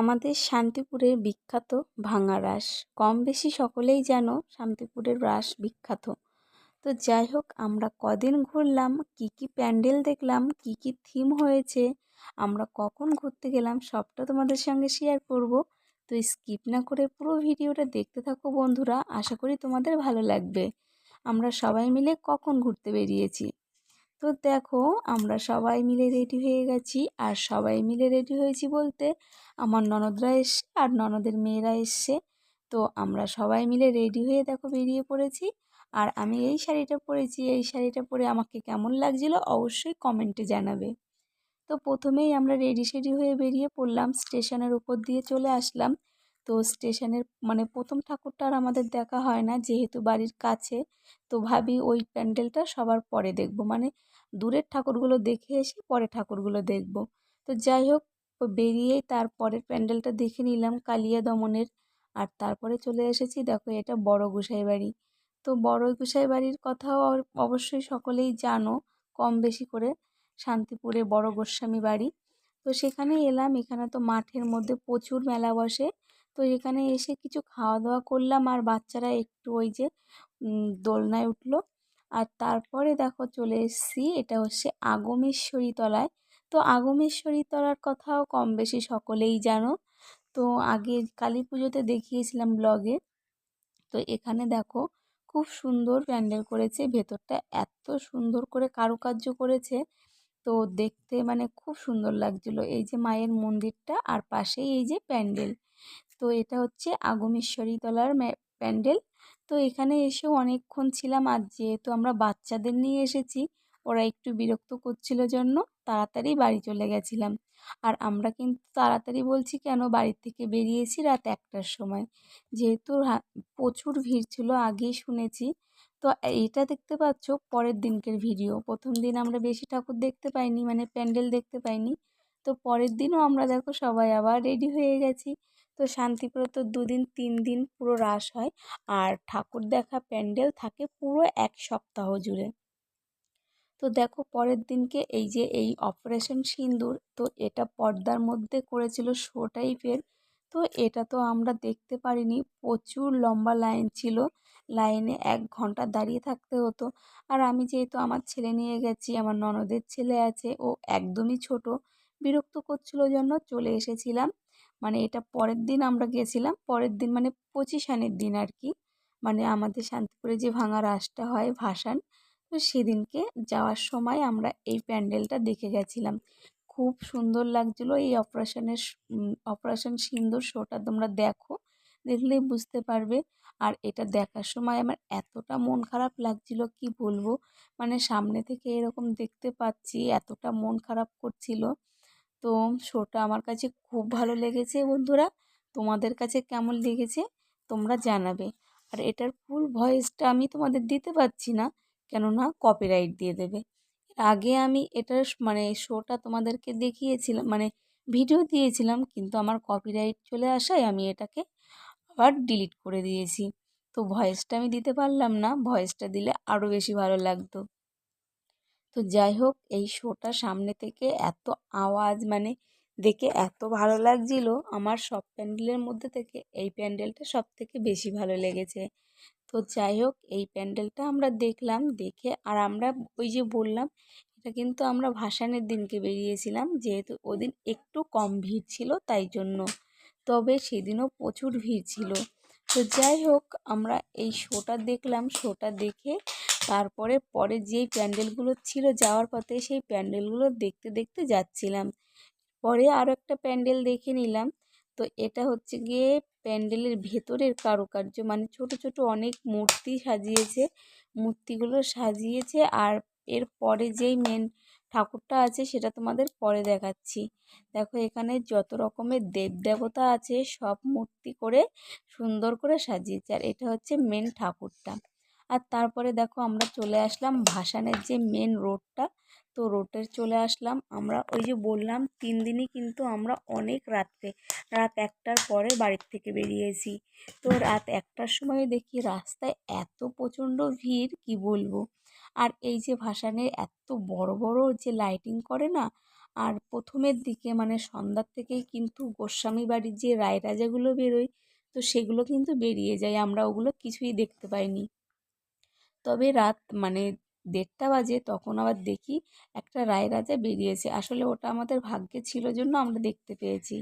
আমাদের শান্তিপুরের বিখ্যাত ভাঙা রাস। কম বেশি সকলেই জানো শান্তিপুরের রাস বিখ্যাত। তো যাই হোক, আমরা কদিন ঘুরলাম, কী কী প্যান্ডেল দেখলাম, কী কী থিম হয়েছে, আমরা কখন ঘুরতে গেলাম সবটা তোমাদের সঙ্গে শেয়ার করব। তো স্কিপ না করে পুরো ভিডিওটা দেখতে থাকো বন্ধুরা, আশা করি তোমাদের ভালো লাগবে। আমরা সবাই মিলে কখন ঘুরতে বেরিয়েছি? তো দেখো, আমরা সবাই মিলে রেডি হয়ে গেছি। আর সবাই মিলে রেডি হয়েছি বলতে আমার ননদরা এসছে আর ননদের মেয়েরা এসছে। তো আমরা সবাই মিলে রেডি হয়ে দেখো বেরিয়ে পড়েছি। আর আমি এই শাড়িটা পরেছি, এই শাড়িটা পরে আমাকে কেমন লাগছিল অবশ্যই কমেন্টে জানাবে। তো প্রথমেই আমরা রেডি সেডি হয়ে বেরিয়ে পড়লাম, স্টেশনের উপর দিয়ে চলে আসলাম। তো স্টেশনের মানে প্রথম ঠাকুরটা আর আমাদের দেখা হয় না। যেহেতু বাড়ির কাছে, তো ভাবি ওই প্যান্ডেলটা সবার পরে দেখব। মানে দূরের ঠাকুরগুলো দেখে এসে পরে ঠাকুরগুলো দেখব। তো যাই হোক বেরিয়েই তারপরের প্যান্ডেলটা দেখে নিলাম কালিয়া দমনের। আর তারপরে চলে এসেছি, দেখো এটা বড় গোসাই বাড়ি। তো বড় গোসাই বাড়ির কথাও অবশ্যই সকলেই জানো, কম বেশি করে। শান্তিপুরে বড় গোস্বামী বাড়ি। তো সেখানে এলাম। এখানে তো মাঠের মধ্যে প্রচুর মেলা বসে। তো এখানে এসে কিছু খাওয়া দাওয়া করলাম আর বাচ্চারা একটু ওই যে দোলনায় উঠল। আর তারপরে দেখো চলে এসেছি, এটা হচ্ছে আগমেশ্বরী তলায়। তো আগমেশ্বরী তলার কথাও কম বেশি সকলেই জানো। তো আগে কালী পুজোতে দেখিয়েছিলাম ব্লগে। তো এখানে দেখো খুব সুন্দর প্যান্ডেল করেছে, ভেতরটা এত সুন্দর করে কারুকার্য করেছে। তো দেখতে মানে খুব সুন্দর লাগছিল। এই যে মায়ের মন্দিরটা আর পাশেই এই যে প্যান্ডেল। তো এটা হচ্ছে আগমেশ্বরী তলার প্যান্ডেল। তো এখানে এসে অনেকক্ষণ ছিলাম আর যেহেতু আমরা বাচ্চাদের নিয়ে এসেছি, ওরা একটু বিরক্ত করছিল জন্য তাড়াতাড়ি বাড়ি চলে গেছিলাম। আর আমরা কিন্তু তাড়াতাড়ি বলছি, কেন বাড়ির থেকে বেরিয়েছি রাত একটার সময়? যেহেতু প্রচুর ভিড় ছিল আগেই শুনেছি। তো এটা দেখতে পাচ্ছ পরের দিনকের ভিডিও। প্রথম দিন আমরা বেশি ঠাকুর দেখতে পাইনি মানে প্যান্ডেল দেখতে পাইনি। তো পরের দিনও আমরা দেখো সবাই আবার রেডি হয়ে গেছি। তো শান্তিপুরে তো দুদিন, তিন দিন পুরো রাস হয় আর ঠাকুর দেখা প্যান্ডেল থাকে পুরো এক সপ্তাহ জুড়ে। তো দেখো পরের দিনকে এই যে এই অপারেশন সিন্দুর, তো এটা পর্দার মধ্যে করেছিল শো টাইপের। তো এটা তো আমরা দেখতে পারিনি, প্রচুর লম্বা লাইন ছিল। লাইনে এক ঘণ্টা দাঁড়িয়ে থাকতে হতো। আর আমি যেহেতু আমার ছেলে নিয়ে গেছি, আমার ননদের ছেলে আছে, ও একদমই ছোট, বিরক্ত করছিল জন্য চলে এসেছিলাম। মানে এটা পরের দিন আমরা গেছিলাম, পরের দিন মানে পঁচিশানের দিন আর কি। মানে আমাদের শান্তিপুরে যে ভাঙা রাসটা হয়, ভাসান, তো সেদিনকে যাওয়ার সময় আমরা এই প্যান্ডেলটা দেখে গেছিলাম। খুব সুন্দর লাগছিল এই অপারেশনের অপারেশন সিন্দুর শোটা তোমরা দেখো। দেখলেই বুঝতে পারবে। আর এটা দেখার সময় আমার এতটা মন খারাপ লাগছিল, কি বলব? মানে সামনে থেকে এরকম দেখতে পাচ্ছি, এতটা মন খারাপ করছিল। তো শোটা আমার কাছে খুব ভালো লেগেছে বন্ধুরা। তোমাদের কাছে কেমন লেগেছে তোমরা জানাবে। আর এটার ফুল ভয়েসটা আমি তোমাদের দিতে পারছি না, কেননা কপিরাইট দিয়ে দেবে। আগে আমি এটার মানে শোটা তোমাদেরকে দেখিয়েছিলাম মানে ভিডিও দিয়েছিলাম, কিন্তু আমার কপিরাইট চলে আসায় আমি এটাকে আবার ডিলিট করে দিয়েছি। তো ভয়েসটা আমি দিতে পারলাম না ভয়েসটা দিলে আরও বেশি ভালো লাগতো। তো যাই হোক, এই শোটা সামনে থেকে এত আওয়াজ মানে দেখে এত ভালো লাগছিল, আমার সব প্যান্ডেলের মধ্যে থেকে এই প্যান্ডেলটা সব থেকে বেশি ভালো লেগেছে। তো যাই হোক, এই প্যান্ডেলটা আমরা দেখলাম, দেখে আর আমরা ওই যে বললাম, এটা কিন্তু আমরা ভাসানের দিনকে বেরিয়েছিলাম, যেহেতু ওদিন একটু কম ভিড় ছিল, তাই জন্য। তবে সেদিনও প্রচুর ভিড় ছিল। তো যাই হোক, আমরা এই শোটা দেখলাম। শোটা দেখে তারপরে পরে যেই প্যান্ডেলগুলো ছিল যাওয়ার পথে সেই প্যান্ডেলগুলো দেখতে দেখতে যাচ্ছিলাম। পরে আরও একটা প্যান্ডেল দেখে নিলাম। তো এটা হচ্ছে গিয়ে প্যান্ডেলের ভেতরের কারুকার্য। মানে ছোট ছোট অনেক মূর্তি সাজিয়েছে। মূর্তিগুলো সাজিয়েছে আর এর পরে যেই মেন ঠাকুরটা আছে সেটা তোমাদের পরে দেখাচ্ছি। দেখো এখানে যত রকমের দেব দেবতা আছে সব মূর্তি করে সুন্দর করে সাজিয়েছে। আর এটা হচ্ছে মেন ঠাকুরটা। আর তারপরে দেখো আমরা চলে আসলাম ভাসানের যে মেন রোডটা তো রোডে চলে আসলাম। আমরা ওই যে বললাম তিন দিনই কিন্তু আমরা অনেক রাত্রে, রাত একটার পরে বাড়ির থেকে বেরিয়েছি। তো রাত একটার সময় দেখি রাস্তায় এত প্রচণ্ড ভিড়, কি বলব? আর এই যে ভাসানের এত বড় বড় যে লাইটিং করে না, আর প্রথমের দিকে মানে সন্ধ্যার থেকেই কিন্তু গোস্বামী বাড়ির যে রায় রাজাগুলো বেরোয়, তো সেগুলো কিন্তু বেরিয়ে যায়। আমরা ওগুলো কিছুই দেখতে পাইনি। তবে রাত মানে দেড়টা বাজে, তখন আবার দেখি একটা রায় রাজা বেরিয়েছে। আসলে ওটা আমাদের ভাগ্যে ছিল জন্য আমরা দেখতে পেয়েছি।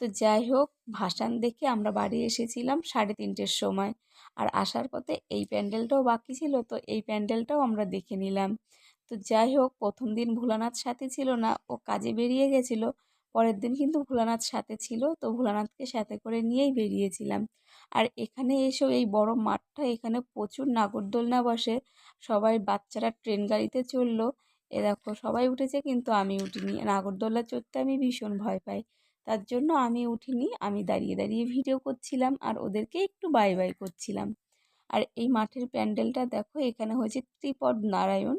তো যাই হোক, ভাসান দেখে আমরা বাড়ি এসেছিলাম সাড়ে তিনটের সময়। আর আসার পথে এই প্যান্ডেলটাও বাকি ছিল, তো এই প্যান্ডেলটাও আমরা দেখে নিলাম। তো যাই হোক, প্রথম দিন ভোলানাথ সাথে ছিল না, ও কাজে বেরিয়ে গেছিল। পরের দিন কিন্তু ভোলানাথ সাথে ছিল, তো ভোলানাথকে সাথে করে নিয়েই বেরিয়েছিলাম। আর এখানে এসেও এই বড় মাঠটা এখানে প্রচুর নাগরদোলনা বসে। সবাই বাচ্চারা ট্রেন গাড়িতে চড়লো। এ দেখো, সবাই উঠেছে, কিন্তু আমি উঠিনি। নাগরদোলা চড়তে আমি ভীষণ ভয় পাই। তার জন্য আমি উঠিনি। আমি দাঁড়িয়ে দাঁড়িয়ে ভিডিও করছিলাম আর ওদেরকে একটু বাই বাই করছিলাম। আর এই মাঠের প্যান্ডেলটা দেখো, এখানে হয়েছে ত্রিপদ নারায়ণ।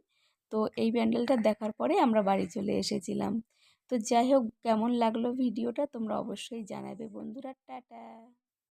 তো এই প্যান্ডেলটা দেখার পরে আমরা বাড়ি চলে এসেছিলাম। তো যাই হোক, কেমন লাগল ভিডিওটা তোমরা অবশ্যই জানাবে। বন্ধুরা, টাটা।